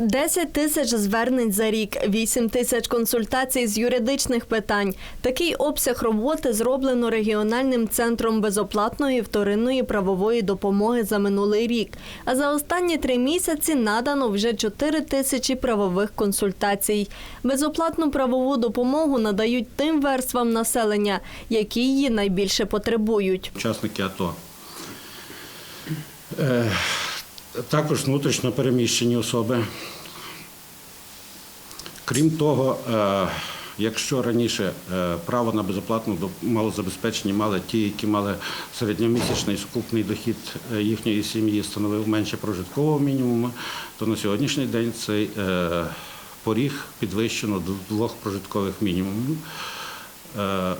10 тисяч звернень за рік, 8 тисяч консультацій з юридичних питань. Такий обсяг роботи зроблено регіональним центром безоплатної вторинної правової допомоги за минулий рік. А за останні три місяці надано вже 4 тисячі правових консультацій. Безоплатну правову допомогу надають тим верствам населення, які її найбільше потребують. учасники АТО. Також внутрішньо переміщені особи. Крім того, е, якщо раніше е, право на безоплатну малозабезпечені мали ті, які мали середньомісячний сукупний дохід е, їхньої сім'ї становив менше прожиткового мінімуму, то на сьогоднішній день цей поріг підвищено до двох прожиткових мінімумів.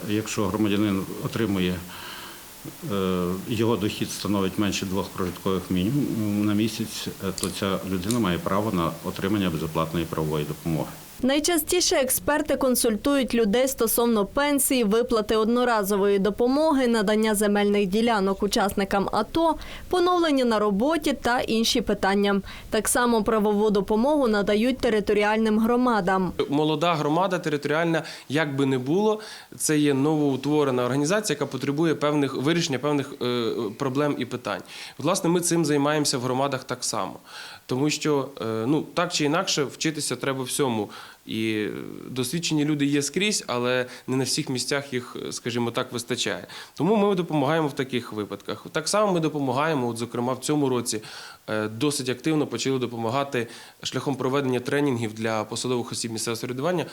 Якщо громадянин отримує його дохід становить менше двох прожиткових мінімумів на місяць, е, то ця людина має право на отримання безоплатної правової допомоги. Найчастіше експерти консультують людей стосовно пенсії, виплати одноразової допомоги, надання земельних ділянок учасникам АТО, поновлення на роботі та інші питання. Так само правову допомогу надають територіальним громадам. Молода громада територіальна, як би не було, це є новоутворена організація, яка потребує певних вирішення певних е, проблем і питань. Власне, ми цим займаємося в громадах так само, тому що е, ну так чи інакше вчитися треба всьому. І досвідчені люди є скрізь, але не на всіх місцях їх, скажімо так, вистачає. Тому ми допомагаємо в таких випадках. Так само ми допомагаємо, от, зокрема, в цьому році е, досить активно почали допомагати шляхом проведення тренінгів для посадових осіб місцевого самоврядування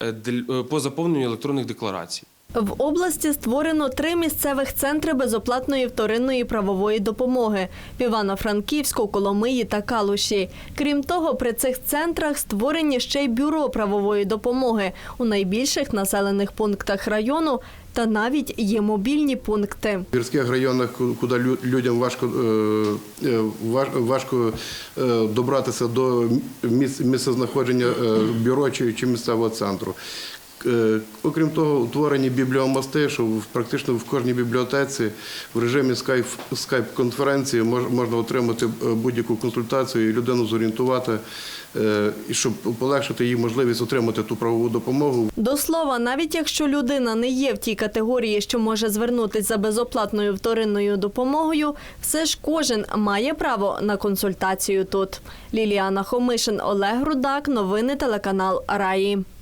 е, е, по заповненню електронних декларацій. В області створено три місцевих центри безоплатної вторинної правової допомоги в Івано-Франківську, Коломиї та Калуші. Крім того, при цих центрах створені ще й бюро правової допомоги у найбільших населених пунктах району та навіть є мобільні пункти. В гірських районах, куди лю- людям важко, е, е, важко е, добратися до місць, місцезнаходження е, бюро чи місцевого центру. Е, Окрім того, утворені бібліомости, що практично в кожній бібліотеці в режимі скайп, скайп-конференції можна отримати е, будь-яку консультацію і людину зорієнтувати, е, щоб полегшити їй можливість отримати ту правову допомогу. До слова, навіть якщо людина не є в тій категорії, що може звернутися за безоплатною вторинною допомогою, все ж кожен має право на консультацію тут. Ліліана Хомишин, Олег Рудак, новини телеканал Раї.